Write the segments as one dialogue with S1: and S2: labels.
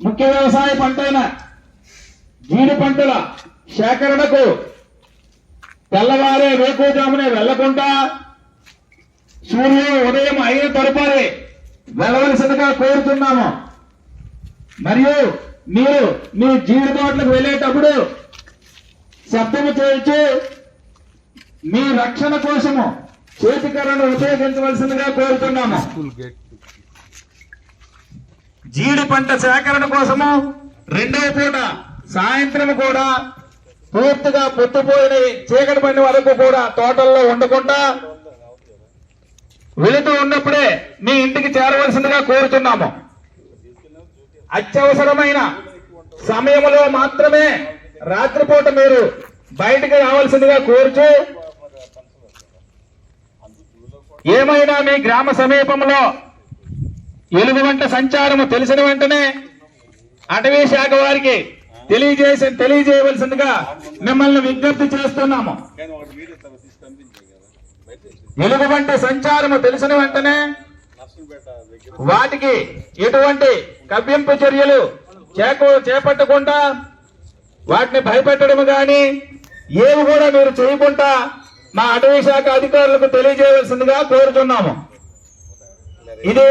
S1: ముఖ్య వ్యవసాయ పంట అయిన జీడి పంటల సేకరణకు తెల్లవారే వేకుజామునే వెళ్ళకుండా సూర్యుడు ఉదయం అయిన తరపాలి వెళ్ళవలసిందిగా కోరుతున్నాము. మరియు మీరు మీ జీడి తోటలకు వెళ్ళేటప్పుడు శబ్దము చేయొచ్చు మీ రక్షణ కోసము చేతికర్రను ఉపయోగించవలసిందిగా కోరుతున్నాము. జీడి పంట సేకరణ కోసము రెండవ పూట సాయంత్రం కూడా పూర్తిగా పొత్తుపోయిన చీకటి పడిన వరకు కూడా తోటల్లో ఉండకుండా వెళుతూ ఉన్నప్పుడే మీ ఇంటికి చేరవలసిందిగా కోరుతున్నాము అత్యవసరమైన సమయంలో మాత్రమే రాత్రిపూట మీరు బయటికి రావాల్సిందిగా కోరుచు ఏమైనా మీ గ్రామ సమీపంలో ఎలుగు వంట సంచారము తెలిసిన వెంటనే అటవీ శాఖ వారికి తెలియజేసి తెలియజేయవలసిందిగా మిమ్మల్ని విజ్ఞప్తి చేస్తున్నాము. ఎలుగు వంట సంచారము తెలిసిన వెంటనే వాటికి ఎటువంటి కవ్వింపు చర్యలు చేకూ చేపట్టకుండా వాటిని భయపెట్టడం గాని ఏవి కూడా మీరు చేయకుండా మా అటవీ శాఖ అధికారులకు తెలియజేయవలసిందిగా కోరుతున్నాము ఇది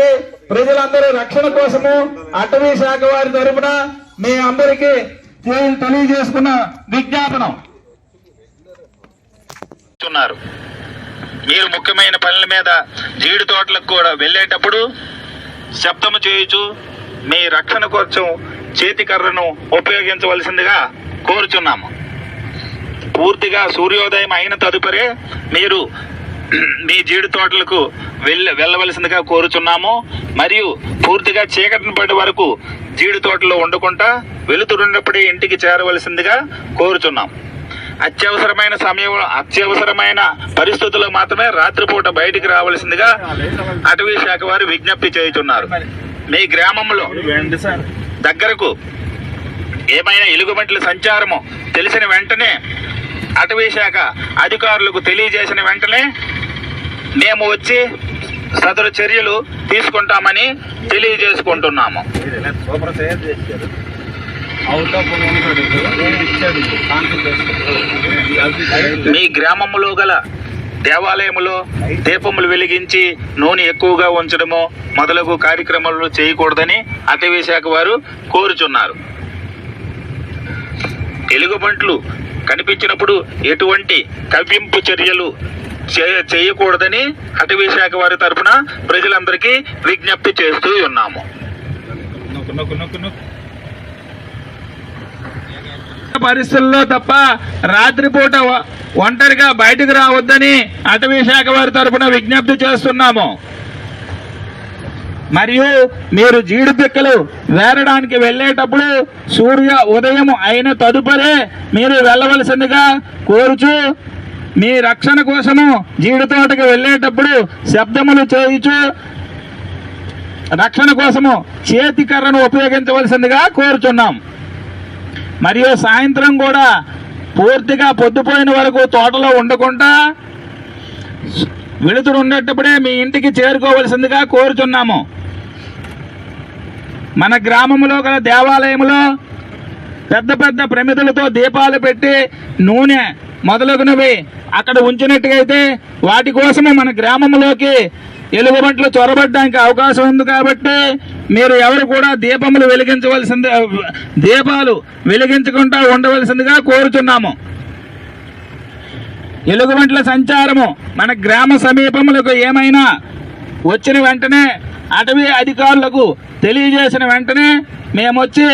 S1: ప్రజలందరూ రక్షణ కోసము అటవీ శాఖ వారి తరపున మీ అందరికీ తెలి- తెలియజేసుకున్న విజ్ఞాపనం.
S2: మీరు ముఖ్యమైన పనుల మీద జీడి తోటలకు కూడా వెళ్ళేటప్పుడు శబ్దము చేయుచు మీ రక్షణ కోసం చేతి కర్రను ఉపయోగించవలసిందిగా కోరుచున్నాము. పూర్తిగా సూర్యోదయం అయిన తదుపరే మీరు మీ జీడి తోటలకు వెళ్ళ వెళ్ళవలసిందిగా కోరుచున్నాము. మరియు పూర్తిగా చీకటిని పడే వరకు జీడి తోటలో ఉండకుండా వెలుతురున్నప్పుడే ఇంటికి చేరవలసిందిగా కోరుచున్నాం. అత్యవసరమైన సమయం అత్యవసరమైన పరిస్థితుల్లో మాత్రమే రాత్రిపూట బయటికి రావాల్సిందిగా అటవీ శాఖ వారు విజ్ఞప్తి చేయుచున్నారు. మీ గ్రామంలో దగ్గరకు ఏమైనా ఎలుగుబంట్ల సంచారము తెలిసిన వెంటనే అటవీ శాఖ అధికారులకు తెలియజేసిన వెంటనే మేము వచ్చి సదరు చర్యలు తీసుకుంటామని తెలియజేసుకుంటున్నాము. మీ గ్రామములో గల దేవాలయములో దీపములు వెలిగించి నూనె ఎక్కువగా ఉంచడము మొదలగు కార్యక్రమాలు చేయకూడదని అటవీ శాఖ వారు కోరుచున్నారు. ఎలుగుబంట్లు కనిపించినప్పుడు ఎటువంటి కవ్వింపు చర్యలు చే- చేయకూడదని అటవీ శాఖ వారి తరపున ప్రజలందరికీ విజ్ఞప్తి చేస్తూ ఉన్నాము.
S1: పరిస్థితుల్లో తప్ప రాత్రిపూట ఒంటరిగా బయటకు రావద్దని అటవీ శాఖ వారి తరపున విజ్ఞప్తి చేస్తున్నాము. మరియు మీరు జీడి పిక్కలు వేరడానికి వెళ్ళేటప్పుడు సూర్య ఉదయం అయిన తదుపరే మీరు వెళ్ళవలసిందిగా కోరుచు మీ రక్షణ కోసము జీడి తోటకు వెళ్ళేటప్పుడు శబ్దములు చేయుచు. రక్షణ కోసము చేతి కర్రను ఉపయోగించవలసిందిగా కోరుచున్నాం. మరియు సాయంత్రం కూడా పూర్తిగా పొద్దుపోయిన వరకు తోటలో ఉండకుండా వెలుతురు ఉండేటప్పుడే మీ ఇంటికి చేరుకోవలసిందిగా కోరుచున్నాము. మన గ్రామంలో గల దేవాలయంలో పెద్ద పెద్ద ప్రమిదలతో దీపాలు పెట్టి నూనె మొదలగునవి అక్కడ ఉంచినట్టుగైతే వాటి కోసమే మన గ్రామంలోకి ఎలుగుబంట్లు చొరబడడానికి అవకాశం ఉంది కాబట్టి మీరు ఎవరు కూడా దీపములు వెలిగించవలసింది దీపాలు వెలిగించకుండా ఉండవలసిందిగా కోరుచున్నాము. ఎలుగుబంట్ల సంచారము మన గ్రామ సమీపములకు ఏమైనా వచ్చిన వెంటనే అటవీ అధికారులకు తెలియజేసిన వెంటనే మేము వచ్చి